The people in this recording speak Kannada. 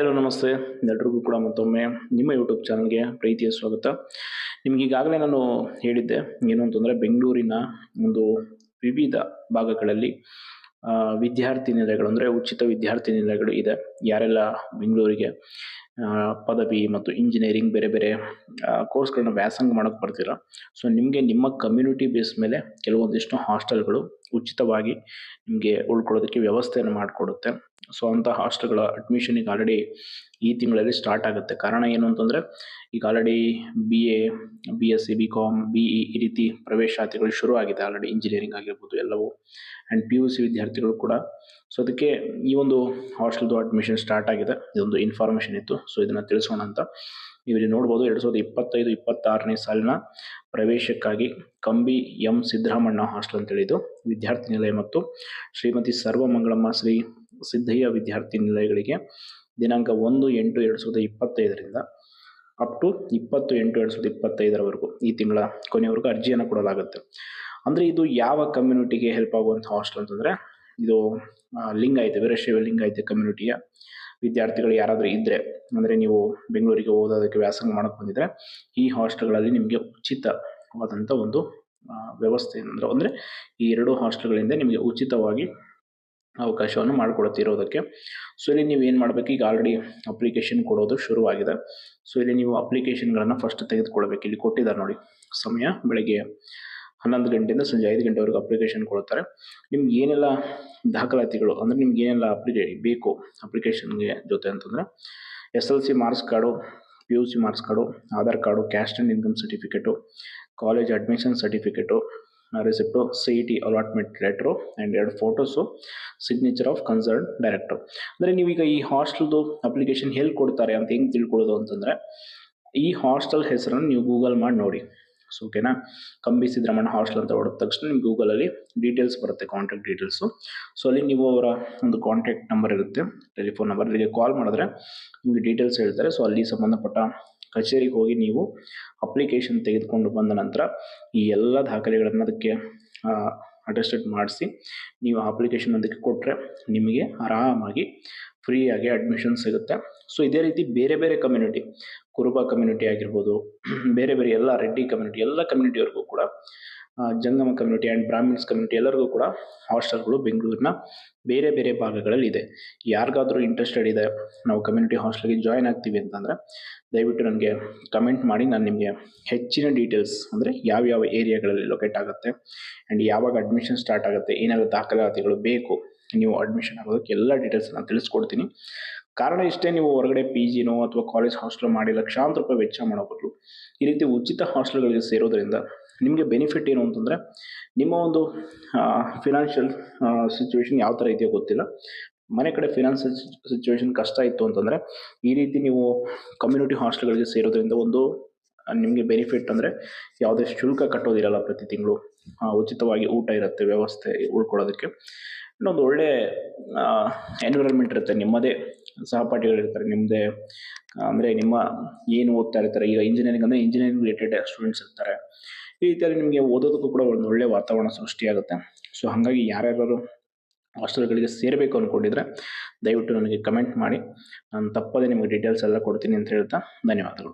ಹಲೋ ನಮಸ್ತೆ. ಎಲ್ರಿಗೂ ಕೂಡ ಮತ್ತೊಮ್ಮೆ ನಿಮ್ಮ ಯೂಟ್ಯೂಬ್ ಚಾನಲ್ಗೆ ಪ್ರೀತಿಯ ಸ್ವಾಗತ. ನಿಮ್ಗೆ ಈಗಾಗಲೇ ನಾನು ಹೇಳಿದ್ದೆ, ಏನು ಅಂತಂದರೆ ಬೆಂಗಳೂರಿನ ಒಂದು ವಿವಿಧ ಭಾಗಗಳಲ್ಲಿ ವಿದ್ಯಾರ್ಥಿ ನಿಲಯಗಳು, ಅಂದರೆ ಉಚಿತ ವಿದ್ಯಾರ್ಥಿ ನಿಲಯಗಳು ಇದೆ. ಯಾರೆಲ್ಲ ಬೆಂಗಳೂರಿಗೆ ಪದವಿ ಮತ್ತು ಇಂಜಿನಿಯರಿಂಗ್ ಬೇರೆ ಬೇರೆ ಕೋರ್ಸ್ಗಳನ್ನ ವ್ಯಾಸಂಗ ಮಾಡೋಕೆ ಬರ್ತೀರ ಸೊ ನಿಮಗೆ ನಿಮ್ಮ ಕಮ್ಯುನಿಟಿ ಬೇಸ್ ಮೇಲೆ ಕೆಲವೊಂದಿಷ್ಟು ಹಾಸ್ಟೆಲ್ಗಳು ಉಚಿತವಾಗಿ ನಿಮಗೆ ಉಳ್ಕೊಳ್ಳೋದಕ್ಕೆ ವ್ಯವಸ್ಥೆಯನ್ನು ಮಾಡಿಕೊಡುತ್ತೆ. ಸೊ ಅಂಥ ಹಾಸ್ಟೆಲ್ಗಳ ಅಡ್ಮಿಷನ್ ಈಗ ಆಲ್ರೆಡಿ ಈ ತಿಂಗಳಲ್ಲಿ ಸ್ಟಾರ್ಟ್ ಆಗುತ್ತೆ. ಕಾರಣ ಏನು ಅಂತಂದರೆ, ಈಗ already B A B S C B com B E ಈ ರೀತಿ ಪ್ರವೇಶಾತಿಗಳು ಶುರು ಆಗಿದೆ. ಆಲ್ರೆಡಿ ಇಂಜಿನಿಯರಿಂಗ್ ಆಗಿರ್ಬೋದು ಎಲ್ಲವೂ. ಆ್ಯಂಡ್ ಪಿ ಯು ಸಿ ವಿದ್ಯಾರ್ಥಿಗಳು ಕೂಡ. ಸೊ ಅದಕ್ಕೆ ಈ ಒಂದು ಹಾಸ್ಟೆಲ್ದು ಅಡ್ಮಿಷನ್ ಸ್ಟಾರ್ಟ್ ಆಗಿದೆ. ಇದೊಂದು ಇನ್ಫಾರ್ಮೇಷನ್ ಇತ್ತು. ಸೊ ಇದನ್ನು ತಿಳಿಸೋಣ ಅಂತ. ನೀವು ನೋಡ್ಬೋದು ಎರಡು ಸಾವಿರದ ಇಪ್ಪತ್ತೈದು, ಇಪ್ಪತ್ತಾರನೇ ಸಾಲಿನ ಪ್ರವೇಶಕ್ಕಾಗಿ ಕಂಬಿ ಎಂ ಸಿದ್ದರಾಮಣ್ಣ ಹಾಸ್ಟೆಲ್ ಅಂತೇಳಿದ್ದು ವಿದ್ಯಾರ್ಥಿ ನಿಲಯ ಮತ್ತು ಶ್ರೀಮತಿ ಸರ್ವಮಂಗಳಮ್ಮ ಶ್ರೀ ಸಿದ್ದಯ್ಯ ವಿದ್ಯಾರ್ಥಿ ನಿಲಯಗಳಿಗೆ ದಿನಾಂಕ ಒಂದು ಎಂಟು ಎರಡು ಸಾವಿರದ ಇಪ್ಪತ್ತೈದರಿಂದ ಅಪ್ ಟು ಇಪ್ಪತ್ತು ಎಂಟು ಎರಡು ಸಾವಿರದ ಇಪ್ಪತ್ತೈದರವರೆಗೂ ಈ ತಿಂಗಳ ಕೊನೆಯವರೆಗೂ ಅರ್ಜಿಯನ್ನು ಕೊಡಲಾಗುತ್ತೆ. ಅಂದರೆ ಇದು ಯಾವ ಕಮ್ಯುನಿಟಿಗೆ ಹೆಲ್ಪ್ ಆಗುವಂಥ ಹಾಸ್ಟೆಲ್ ಅಂತಂದರೆ ಇದು ಆ, ಲಿಂಗಾಯತ ವೀರಶೈವ ಐತೆ ಕಮ್ಯುನಿಟಿಯ ವಿದ್ಯಾರ್ಥಿಗಳು ಯಾರಾದರೂ ಇದ್ದರೆ ಅಂದರೆ ನೀವು ಬೆಂಗಳೂರಿಗೆ ಓದೋದಕ್ಕೆ ವ್ಯಾಸಂಗ ಮಾಡೋಕ್ಕೆ ಬಂದಿದ್ದರೆ ಈ ಹಾಸ್ಟೆಲ್ಗಳಲ್ಲಿ ನಿಮಗೆ ಉಚಿತವಾದಂಥ ಒಂದು ವ್ಯವಸ್ಥೆ ಅಂದರೆ ಅಂದರೆ ಈ ಎರಡು ಹಾಸ್ಟೆಲ್ಗಳಿಂದ ನಿಮಗೆ ಉಚಿತವಾಗಿ ಅವಕಾಶವನ್ನು ಮಾಡಿಕೊಡ್ತಿರೋದಕ್ಕೆ. ಸೊ ಇಲ್ಲಿ ನೀವು ಏನು ಮಾಡಬೇಕು? ಈಗ ಆಲ್ರೆಡಿ ಅಪ್ಲಿಕೇಶನ್ ಕೊಡೋದು ಶುರುವಾಗಿದೆ. ಸೊ ಇಲ್ಲಿ ನೀವು ಅಪ್ಲಿಕೇಶನ್ಗಳನ್ನು ಫಸ್ಟ್ ತೆಗೆದುಕೊಳ್ಬೇಕು. ಇಲ್ಲಿ ಕೊಟ್ಟಿದ್ದಾರೆ ನೋಡಿ. ಸಮಯ ಬೆಳಗ್ಗೆ ಹನ್ನೊಂದು ಗಂಟೆಯಿಂದ ಸಂಜೆ ಐದು ಗಂಟೆವರೆಗೂ ಅಪ್ಲಿಕೇಶನ್ ಕೊಡ್ತಾರೆ. ನಿಮ್ಗೆ ಏನೆಲ್ಲ ದಾಖಲಾತಿಗಳು, ಅಂದರೆ ನಿಮ್ಗೆ ಏನೆಲ್ಲ ಅಪ್ಲಿಕೇ ಬೇಕು ಅಪ್ಲಿಕೇಶನ್ಗೆ ಜೊತೆ ಅಂತಂದರೆ, S L C marks card P U C marks card Aadhaar card caste and income certificate college admission certificate receipt C E T allotment letter and ಎರಡು photos signature of concern director ಅಂದರೆ ನೀವೀಗ ಈ ಹಾಸ್ಟೆಲ್ದು ಅಪ್ಲಿಕೇಶನ್ ಎಲ್ಲಿ ಕೊಡ್ತಾರೆ ಅಂತ ಹೆಂಗೆ ತಿಳ್ಕೊಳ್ಳೋದು ಅಂತಂದರೆ, ಈ ಹಾಸ್ಟೆಲ್ ಹೆಸರನ್ನು ನೀವು ಗೂಗಲ್ ಮಾಡಿ ನೋಡಿ. ಸೊ ಓಕೆನಾ ಕಂಬಿ ಸಿದ್ದರಾಮಣ್ಣ ಹಾಸ್ಟೆಲ್ ಅಂತ ಹೊಡೆದ ತಕ್ಷಣ ನಿಮ್ಗೆ ಗೂಗಲಲ್ಲಿ ಡೀಟೇಲ್ಸ್ ಬರುತ್ತೆ ಕಾಂಟ್ಯಾಕ್ಟ್ ಡೀಟೇಲ್ಸು ಸೊ ಅಲ್ಲಿ ನೀವು ಅವರ ಒಂದು ಕಾಂಟ್ಯಾಕ್ಟ್ ನಂಬರ್ ಇರುತ್ತೆ ಟೆಲಿಫೋನ್ ನಂಬರ್ ಅಲ್ಲಿಗೆ ಕಾಲ್ ಮಾಡಿದ್ರೆ ನಿಮಗೆ ಡೀಟೇಲ್ಸ್ ಹೇಳ್ತಾರೆ. ಸೊ ಅಲ್ಲಿ ಸಂಬಂಧಪಟ್ಟ ಕಚೇರಿಗೆ ಹೋಗಿ ನೀವು ಅಪ್ಲಿಕೇಶನ್ ತೆಗೆದುಕೊಂಡು ಬಂದ ನಂತರ ಈ ಎಲ್ಲ ದಾಖಲೆಗಳನ್ನು ಅದಕ್ಕೆ ಅಟೆಸ್ಟೆಡ್ ಮಾಡಿಸಿ ನೀವು ಅಪ್ಲಿಕೇಶನ್ ಅದಕ್ಕೆ ಕೊಟ್ಟರೆ ನಿಮಗೆ ಆರಾಮಾಗಿ ಫ್ರೀಯಾಗಿ ಅಡ್ಮಿಷನ್ ಸಿಗುತ್ತೆ. ಸೊ ಇದೇ ರೀತಿ ಬೇರೆ ಬೇರೆ ಕಮ್ಯುನಿಟಿ ಕುರುಬ ಕಮ್ಯುನಿಟಿ ಆಗಿರ್ಬೋದು, ಬೇರೆ ಬೇರೆ ಎಲ್ಲ ರೆಡ್ಡಿ ಕಮ್ಯುನಿಟಿ ಎಲ್ಲ ಕಮ್ಯುನಿಟಿಯವ್ರಿಗೂ ಕೂಡ ಜಂಗಮ ಕಮ್ಯುನಿಟಿ ಆ್ಯಂಡ್ ಬ್ರಾಹ್ಮಿಣ್ಸ್ ಕಮ್ಯುನಿಟಿ ಎಲ್ಲರಿಗೂ ಕೂಡ ಹಾಸ್ಟೆಲ್ಗಳು ಬೆಂಗಳೂರಿನ ಬೇರೆ ಬೇರೆ ಭಾಗಗಳಲ್ಲಿ ಇದೆ. ಯಾರಿಗಾದರೂ ಇಂಟ್ರೆಸ್ಟೆಡ್ ಇದೆ, ನಾವು ಕಮ್ಯುನಿಟಿ ಹಾಸ್ಟೆಲ್ಗೆ ಜಾಯ್ನ್ ಆಗ್ತೀವಿ ಅಂತಂದರೆ, ದಯವಿಟ್ಟು ನನಗೆ ಕಮೆಂಟ್ ಮಾಡಿ, ನಾನು ನಿಮಗೆ ಹೆಚ್ಚಿನ ಡೀಟೇಲ್ಸ್ ಅಂದರೆ ಯಾವ್ಯಾವ ಏರಿಯಾಗಳಲ್ಲಿ ಲೊಕೇಟ್ ಆಗುತ್ತೆ ಆ್ಯಂಡ್ ಯಾವಾಗ ಅಡ್ಮಿಷನ್ ಸ್ಟಾರ್ಟ್ ಆಗುತ್ತೆ ಏನಾದರೂ ದಾಖಲಾತಿಗಳು ಬೇಕು, ನೀವು ಅಡ್ಮಿಷನ್ ಆಗೋದಕ್ಕೆ ಎಲ್ಲ ಡೀಟೇಲ್ಸ್ ನಾನು ತಿಳಿಸ್ಕೊಡ್ತೀನಿ. ಕಾರಣ ಇಷ್ಟೇ, ನೀವು ಹೊರಗಡೆ ಪಿ ಜಿನೋ ಅಥವಾ ಕಾಲೇಜ್ ಹಾಸ್ಟೆಲ್ ಮಾಡಿ ಲಕ್ಷಾಂತರ ರೂಪಾಯಿ ವೆಚ್ಚ ಮಾಡೋ ಬದಲು ಈ ರೀತಿ ಉಚಿತ ಹಾಸ್ಟೆಲ್ಗಳಿಗೆ ಸೇರೋದ್ರಿಂದ ನಿಮಗೆ ಬೆನಿಫಿಟ್ ಏನು ಅಂತಂದರೆ, ನಿಮ್ಮ ಒಂದು ಫಿನಾನ್ಷಿಯಲ್ ಸಿಚುವೇಶನ್ ಯಾವ ಥರ ಇದೆಯೋ ಗೊತ್ತಿಲ್ಲ. ಮನೆ ಕಡೆ ಫಿನಾನ್ಷಿಯಲ್ ಸಿಚುವೇಶನ್ ಕಷ್ಟ ಇತ್ತು ಅಂತಂದರೆ, ಈ ರೀತಿ ನೀವು ಕಮ್ಯುನಿಟಿ ಹಾಸ್ಟೆಲ್ಗಳಿಗೆ ಸೇರೋದ್ರಿಂದ ಒಂದು, ನಿಮಗೆ ಬೆನಿಫಿಟ್ ಅಂದರೆ ಯಾವುದೇ ಶುಲ್ಕ ಕಟ್ಟೋದಿರಲ್ಲ ಪ್ರತಿ ತಿಂಗಳು. ಉಚಿತವಾಗಿ ಊಟ ಇರುತ್ತೆ, ವ್ಯವಸ್ಥೆ ಉಳ್ಕೊಳ್ಳೋದಕ್ಕೆ. ಇನ್ನೊಂದು ಒಳ್ಳೆ ಎನ್ವಿರಾನ್ಮೆಂಟ್ ಇರುತ್ತೆ, ನಿಮ್ಮದೇ. ಸಹಪಾಠಿಗಳಿರ್ತಾರೆ ನಿಮ್ಮದೇ ಅಂದರೆ ನಿಮ್ಮ ಏನು ಓದ್ತಾ ಇರ್ತಾರೆ, ಈಗ ಇಂಜಿನಿಯರಿಂಗ್ ಅಂದರೆ ಇಂಜಿನಿಯರಿಂಗ್ ರಿಲೇಟೆಡ್ ಸ್ಟೂಡೆಂಟ್ಸ್ ಇರ್ತಾರೆ. ಈ ರೀತಿಯಲ್ಲಿ ನಿಮಗೆ ಓದೋದಕ್ಕೂ ಕೂಡ ಒಂದು ಒಳ್ಳೆ ವಾತಾವರಣ ಸೃಷ್ಟಿಯಾಗುತ್ತೆ. ಸೊ ಹಾಗಾಗಿ ಯಾರ್ಯಾರು ಹಾಸ್ಟೆಲ್ಗಳಿಗೆ ಸೇರಬೇಕು ಅಂದ್ಕೊಂಡಿದ್ರೆ ದಯವಿಟ್ಟು ನನಗೆ ಕಮೆಂಟ್ ಮಾಡಿ. ನಾನು ತಪ್ಪದೇ ನಿಮಗೆ ಡೀಟೇಲ್ಸ್ ಎಲ್ಲ ಕೊಡ್ತೀನಿ ಅಂತ ಹೇಳ್ತಾ ಧನ್ಯವಾದಗಳು.